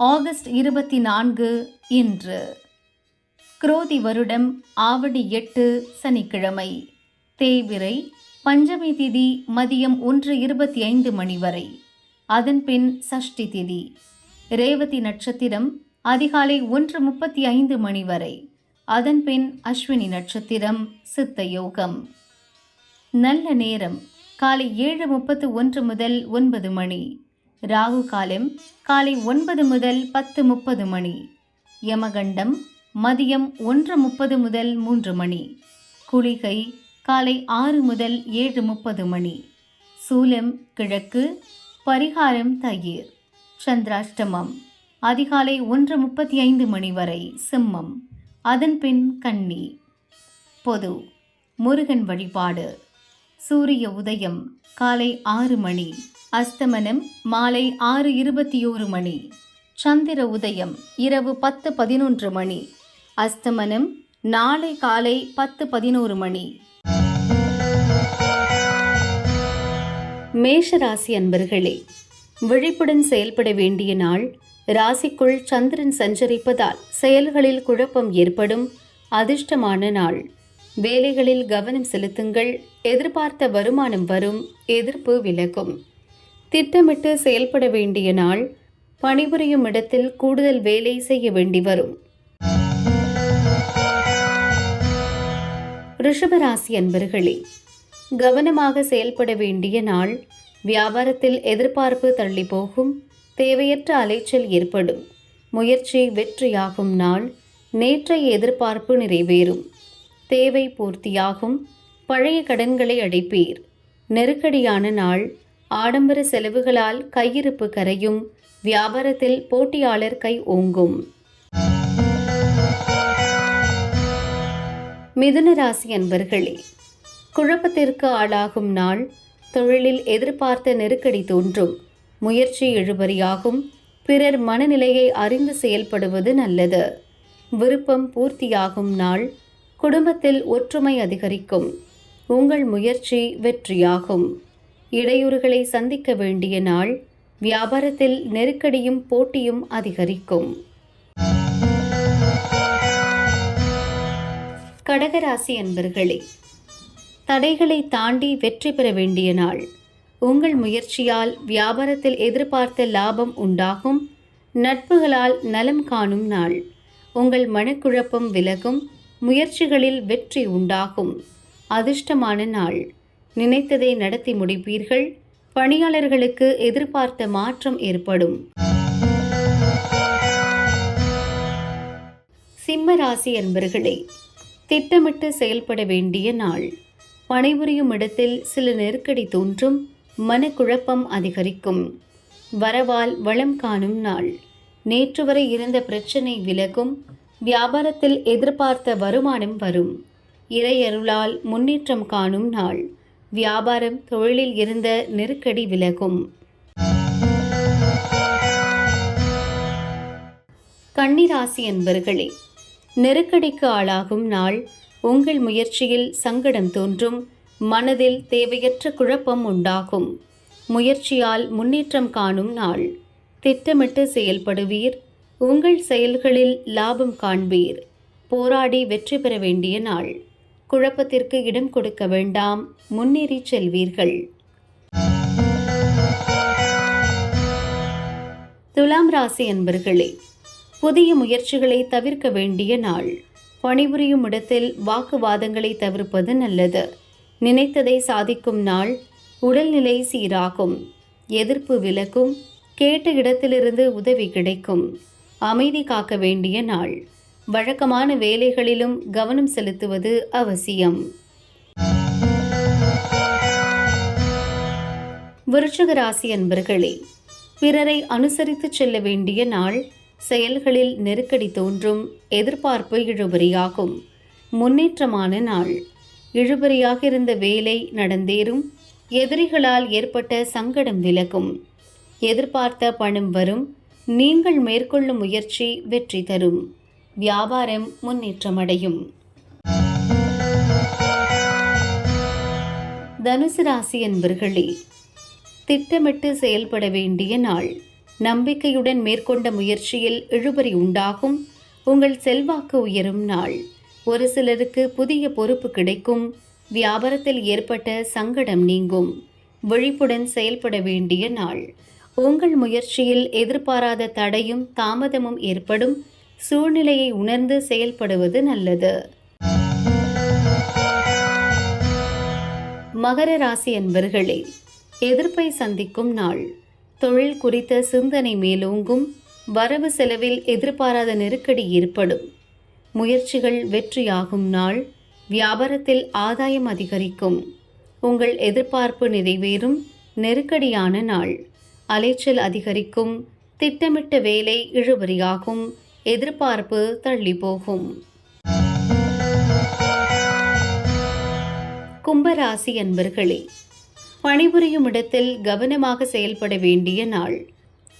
August இருபத்தி நான்கு இன்று. குரோதி வருடம் ஆவடி எட்டு சனிக்கிழமை. தேவிரை பஞ்சமி திதி மதியம் ஒன்று இருபத்தி ஐந்து மணி வரை. அதன்பின் சஷ்டி திதி. ரேவதி நட்சத்திரம் அதிகாலை ஒன்று முப்பத்தி ஐந்து மணி வரை. அதன்பின் அஸ்வினி நட்சத்திரம் சித்த யோகம். நல்ல நேரம். காலை ஏழு முப்பத்து ஒன்று முதல் ஒன்பது மணி. ராகு காலம் காலை ஒன்பது முதல் பத்து முப்பது மணி. யமகண்டம் மதியம் ஒன்று முப்பது முதல் மூன்று மணி. குளிகை காலை ஆறு முதல் ஏழு முப்பது மணி. சூலம் கிழக்கு பரிகாரம் தயிர். சந்திராஷ்டமம் அதிகாலை ஒன்று முப்பத்தி ஐந்து மணி வரை சிம்மம். அதன்பின் கன்னி. பொது முருகன் வழிபாடு. சூரிய உதயம் காலை ஆறு மணி. அஸ்தமனம் மாலை ஆறு இருபத்தி ஓரு மணி. சந்திர உதயம் இரவு பத்து பதினொன்று மணி. அஸ்தமனம் நாளை காலை பத்து பதினோரு மணி. மேஷராசி அன்பர்களே விழிப்புடன் செயல்பட வேண்டிய நாள் ராசிக்குள் சந்திரன் சஞ்சரிப்பதால் செயல்களில் குழப்பம் ஏற்படும் அதிர்ஷ்டமான நாள். வேலைகளில் கவனம் செலுத்துங்கள் எதிர்பார்த்த வருமானம் வரும் எதிர்ப்பு விலகும். திட்டமிட்டு செயல்பட வேண்டிய நாள் பணிபுரியும் இடத்தில் கூடுதல் வேலை செய்ய வேண்டி வரும். ரிஷபராசி அன்பர்களே கவனமாக செயல்பட வேண்டிய நாள் வியாபாரத்தில் எதிர்பார்ப்பு தள்ளி போகும் தேவையற்ற அலைச்சல் ஏற்படும். முயற்சி வெற்றியாகும் நாள் நேற்றைய எதிர்பார்ப்பு நிறைவேறும். தேவை பூர்த்தியாகும். பழைய கடன்களை அடைப்பீர். நெருக்கடியான நாள். ஆடம்பர செலவுகளால் கையிருப்பு கரையும். வியாபாரத்தில் போட்டியாளர் கை ஓங்கும். மிதுன ராசி அன்பர்களே குழப்பத்திற்கு ஆளாகும் நாள். தொழிலில் எதிர்பார்த்த நெருக்கடி தோன்றும். முயற்சி இழுபறியாகும் பிறர் மனநிலையை அறிந்து செயல்படுவது நல்லது. விருப்பம் பூர்த்தியாகும் நாள். குடும்பத்தில் ஒற்றுமை அதிகரிக்கும். உங்கள் முயற்சி வெற்றியாகும். இடையூறுகளை சந்திக்க வேண்டிய நாள் வியாபாரத்தில் நெருக்கடியும் போட்டியும் அதிகரிக்கும். கடகராசி அன்பர்களே தடைகளை தாண்டி வெற்றி பெற வேண்டிய நாள். உங்கள் முயற்சியால் வியாபாரத்தில் எதிர்பார்த்த லாபம் உண்டாகும். நட்புகளால் நலம் காணும் நாள். உங்கள் மனக்குழப்பம் விலகும். முயற்சிகளில் வெற்றி உண்டாகும். அதிர்ஷ்டமான நாள். நினைத்ததை நடத்தி முடிப்பீர்கள். பணியாளர்களுக்கு எதிர்பார்த்த மாற்றம் ஏற்படும். சிம்ம ராசி அன்பர்களே திட்டமிட்டு செயல்பட வேண்டிய நாள். பணிபுரியும் இடத்தில் சில நெருக்கடி தோன்றும் மனக்குழப்பம் அதிகரிக்கும். வரவால் வளம் காணும் நாள். நேற்று வரை இருந்த பிரச்சனை விலகும் வியாபாரத்தில் எதிர்பார்த்த வருமானம் வரும். இறையருளால் முன்னேற்றம் காணும் நாள். வியாபாரம் தொழிலில் இருந்த நெருக்கடி விலகும். கன்னிராசி என்பர்களே நெருக்கடிக்கு ஆளாகும் நாள். உங்கள் முயற்சியில் சங்கடம் தோன்றும். மனதில் தேவையற்ற குழப்பம் உண்டாகும். முயற்சியால் முன்னேற்றம் காணும் நாள். திட்டமிட்டு செயல்படுவீர். உங்கள் செயல்களில் லாபம் காண்பீர். போராடி வெற்றி பெற வேண்டிய நாள். குழப்பத்திற்கு இடம் கொடுக்க வேண்டாம். முன்னேறி செல்வீர்கள். துலாம் ராசி அன்பர்களே புதிய முயற்சிகளை தவிர்க்க வேண்டிய நாள். பணிபுரியும் இடத்தில் வாக்குவாதங்களை தவிர்ப்பது நல்லது. நினைத்ததை சாதிக்கும் நாள். உடல்நிலை சீராகும். எதிர்ப்பு விலக்கும் கேட்ட இடத்திலிருந்து உதவி கிடைக்கும். அமைதி காக்க வேண்டிய நாள். வழக்கமான வேலைகளிலும் கவனம் செலுத்துவது அவசியம். விருச்சக ராசி அன்பர்களே பிறரை அனுசரித்து செல்ல வேண்டிய நாள் செயல்களில் நெருக்கடி தோன்றும் எதிர்பார்ப்பு இழுபறியாகும். முன்னேற்றமான நாள். இழுபறியாக இருந்த வேலை நடந்தேறும் எதிரிகளால் ஏற்பட்ட சங்கடம் விலகும். எதிர்பார்த்த பணம் வரும் நீங்கள் மேற்கொள்ளும் முயற்சி வெற்றி தரும். வியாபாரம் முன்னேற்றமடையும். தனுசு ராசி என்பர்களே திட்டமிட்டு செயல்பட வேண்டிய நாள். நம்பிக்கையுடன் மேற்கொண்ட முயற்சியில் இழுபறி உண்டாகும். உங்கள் செல்வாக்கு உயரும் நாள். ஒரு சிலருக்கு புதிய பொறுப்பு கிடைக்கும். வியாபாரத்தில் ஏற்பட்ட சங்கடம் நீங்கும். விழிப்புடன் செயல்பட வேண்டிய நாள். உங்கள் முயற்சியில் எதிர்பாராத தடையும் தாமதமும் ஏற்படும். சூழ்நிலையை உணர்ந்து செயல்படுவது நல்லது. மகர ராசி அன்பர்களே எதிர்ப்பை சந்திக்கும் நாள். தொழில் குறித்த சிந்தனை மேலோங்கும். வரவு செலவில் எதிர்பாராத நெருக்கடி ஏற்படும். முயற்சிகள் வெற்றியாகும் நாள். வியாபாரத்தில் ஆதாயம் அதிகரிக்கும். உங்கள் எதிர்பார்ப்பு நிறைவேறும். நெருக்கடியான நாள். அலைச்சல் அதிகரிக்கும். திட்டமிட்ட வேலை இழுபறியாகும். எதிர்பார்ப்பு தள்ளி போகும். கும்பராசி அன்பர்களே பணிபுரியும் இடத்தில் கவனமாக செயல்பட வேண்டிய நாள்.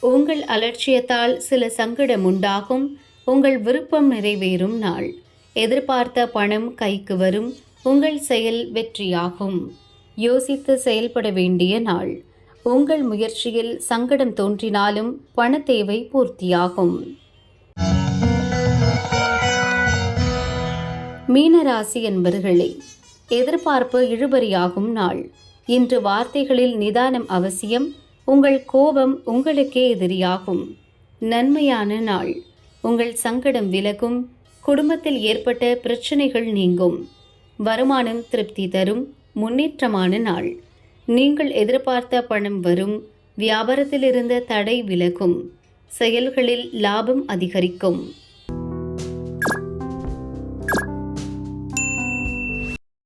உங்கள் அலட்சியத்தால் சில சங்கடம் உண்டாகும். உங்கள் விருப்பம் நிறைவேறும் நாள். எதிர்பார்த்த பணம் கைக்கு வரும். உங்கள் செயல் வெற்றியாகும். யோசித்து செயல்பட வேண்டிய நாள். உங்கள் முயற்சியில் சங்கடம் தோன்றினாலும் பணத்தேவை பூர்த்தியாகும். மீனராசி என்பர்களே எதிர்பார்ப்பு இழுபறியாகும் நாள். இன்று வார்த்தைகளில் நிதானம் அவசியம் உங்கள் கோபம் உங்களுக்கே எதிரியாகும். நன்மையான நாள். உங்கள் சங்கடம் விலகும் குடும்பத்தில் ஏற்பட்ட பிரச்சனைகள் நீங்கும். வருமானம் திருப்தி தரும் முன்னேற்றமான நாள். நீங்கள் எதிர்பார்த்த பணம் வரும் வியாபாரத்தில் இருந்த தடை விலகும் செயல்களில் லாபம் அதிகரிக்கும்.